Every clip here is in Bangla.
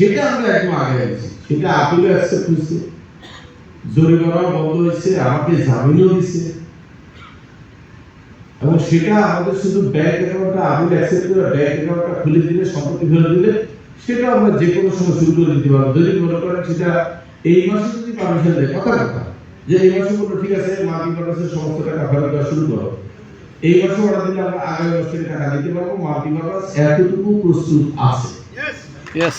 সেটা আমরা একদম আগে গেছি সেটা আপিলে অ্যাকসেপ্ট হয়েছে জরিমানা বন্ধ হয়েছে আমাকে জামিনও দিছে। এবং সেটা আমাদের শুধু ব্যাংক অ্যাকাউন্টটা আপিল অ্যাকসেপ্ট করে ব্যাংক অ্যাকাউন্টটা খুলে দিলে সম্পত্তি ফেলে দিলে সেটা আমরা যে কোনো সময় শুরু করে দিতে পারব। যদি মনে করেন সেটা এই মাসে যদি পারমিশন দেয় কথা কথা। যে এই মাসে বলল ঠিক আছে মাল্টি পারপাসের সমস্ত টাকা ফেরত দেওয়া শুরু করো। এই মাসে অর্ডার দিলে আমরা আগামী মাস থেকে টাকা দিতে পারব মাল্টি পারপাস এতটুকু প্রস্তুত আছে। ইয়েস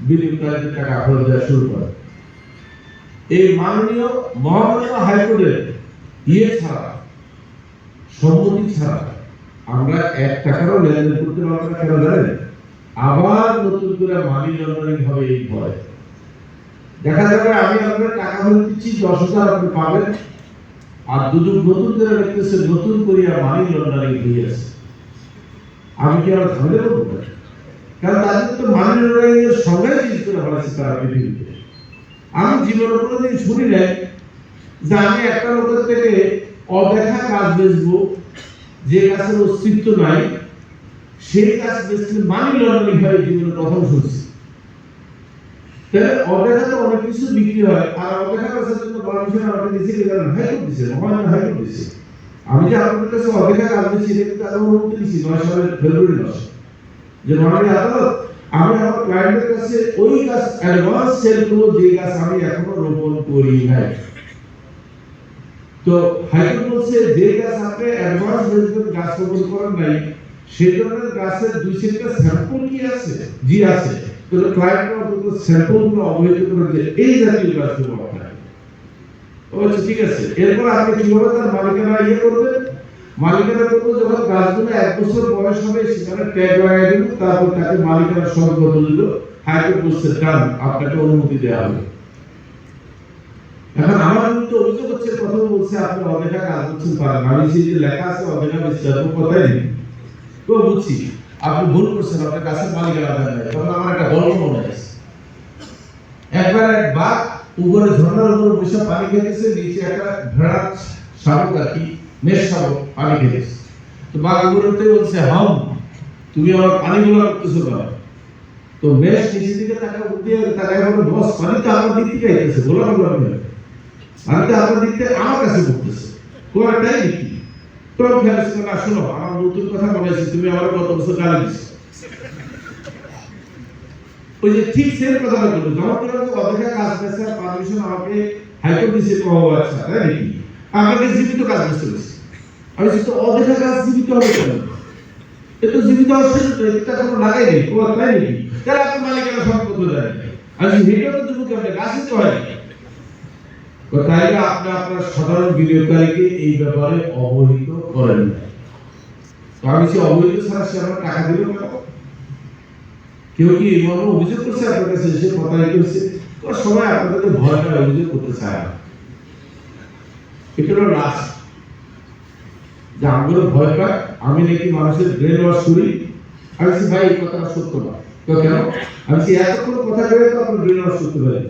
বিনিয়োগকারীদের টাকা ফেরত দেওয়া শুরু করে। এই মাননীয়, মহামান্য হাইকোর্টের ইয়ে ছাড়া, সম্মতি ছাড়া আমরা এক টাকারও লেনদেন করতে পারব কেন জানেন? আবার নতুন করে মানি লন্ডারিং হবে এই ভয়। দেখা যাবে আমি আপনার টাকা ফেরত দিচ্ছি দশ হাজার আপনি পাবেন? আর দুজন নতুন করে দেখতেছে নতুন করিয়া মানি লন্ডারিং হইয়াছে আমি কি আমার ঝামেলা করব? কারণ তাদের তো মানি লন্ডারিং এর সঙ্গে জিনিস করে তারা পৃথিবীতে। আমি জীবনে কোনোদিন শুনি নাই যে আমি একটা লোকের থেকে অদেখা কাজ যে গাছের অস্তিত্ব নাই, সেই গাছ বেচলে মানি লন্ডারিং হয় জীবনে প্রথম শুনছি। অনেক কিছু বিক্রি হয়, আর অদেখা গাছের জন্য পারমিশন আমাকে দিয়েছে কি জানেন হাইকোর্ট দিয়েছে আমি যে আপনাদের কাছে অদেখা কাজ দিচ্ছি এটা কিন্তু আরও অনুমতি দিচ্ছি নয় সালের ফেব্রুয়ারি মাসে। যে মাননীয় আদালত আমি আমার ক্লায়েন্টের কাছে ওই গাছ অ্যাডভান্স সেল করব, যে গাছ আমি এখনও রোপণ করি নাই। তো হাইকোর্ট বলছে, যে গাছ আপনি অ্যাডভান্স রেজিস্টার গাছ রোপণ করেন নাই, সেই ধরনের গাছের দুই তিনটা স্যাম্পল কি আছে? জি আছে। তো ক্লায়েন্ট অন্তত স্যাম্পলগুলো অবহিত করে যে এই জাতীয় আপনার। ও আচ্ছা ঠিক আছে। এরপর আপনি কীভাবে তার মালিকানা ইয়ে করবেন? মালিকানা করব যখন গাছগুলো এক বছর বয়স হবে, সেখানে ট্যাগ লাগাই দিল, তারপর তাকে মালিকানা সর্বত দিল, হাইকোর্ট বলছে, ডান, আপনাকে অনুমতি দেওয়া হবে। এখন আমার বিরুদ্ধে অভিযোগ হচ্ছে, প্রথমে বলছে, আপনি অদেখা কাজ করছেন, পারেন। আমি সেই যে লেখা আছে, অদেখা বিশ্বাস কথাই নেই। তো বুঝছি, আপনি ভুল করছেন, আপনার কাছে মালিকানা দেন নাই তখন আমার একটা গল্প মনে আছে। একবার এক বাঘ উপরে ঝর্ণার উপরে বসে পানি খেতেছে, নিচে একটা ভেড়া শাবক আর কি মেষ শাবক পানি খেতেছে তো বাঘ উপরে বলছে, হাম, তুমি আমার পানি গুলো করতেছো কেন তো মেষ নিচের দিকে তাকে উঠে তাকে বলে, বস পানি তো আমার দিক থেকে আইতেছে গোলাম গোলাম পানি তো আপনার দিক থেকে আমার কাছে পড়তেছে কোয়াটাই নাকি তো খেয়াল না শোনো, আমার নতুন কথা আছে, তুমি আমার গত বছর গালি দিছো ওই যে ঠিক সেম কথাটা বলব যখন তোরা যে অপেক্ষা কাজ পেয়েছে পারমিশন আমাকে হাইকোর্ট দিছে ও আচ্ছা তাই নাকি? আমাকে জীবিত কাজ করতে বলেছে আমি তো অপেক্ষা কাজ জীবিত হবে কেন? এ তো জীবিত হচ্ছে এটা কোনো লাগাই নেই ও তাই নাকি তাহলে আপনি মালিকানা সম্পদ দেয় আমি হেঁটেও তো তুমি কেমন গাছই তো হয়। তো তাইলে আপনি আপনার সাধারণ বিনিয়োগকারীকে এই ব্যাপারে অবহিত করেন। তো আমি সে অবহিত ছাড়া সে আমার টাকা দিল কেন? কেউ কি এই মর্মে অভিযোগ করছে আপনার কাছে? এসে কথা করছে তো সবাই ভয় করে অভিযোগ করতে চায় না। এটা হলো রাস যে আমগুলো ভয় পায় আমি নাকি মানুষের ব্রেন ওয়াশ করি। আমি ভাই এই কথাটা সত্য না। তো কেন? আমি বলছি, এতক্ষণ কথা ভেবে তো আপনি ব্রেন ওয়াশ করতে পারেন।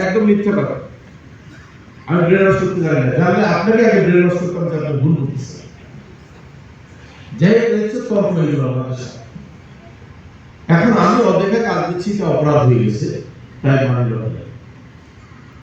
একদম মিথ্যা কথা। আমি ব্রেন ওয়াশ করতে জানি না। জানলে আপনাকে আগে ব্রেন ওয়াশ করতাম যে আপনি ভুল করতেছেন যাই দেখছ তর্ক হয়ে গেল। এখন আমি অদেখা কাজ দিচ্ছি অপরাধ হয়ে গেছে তাই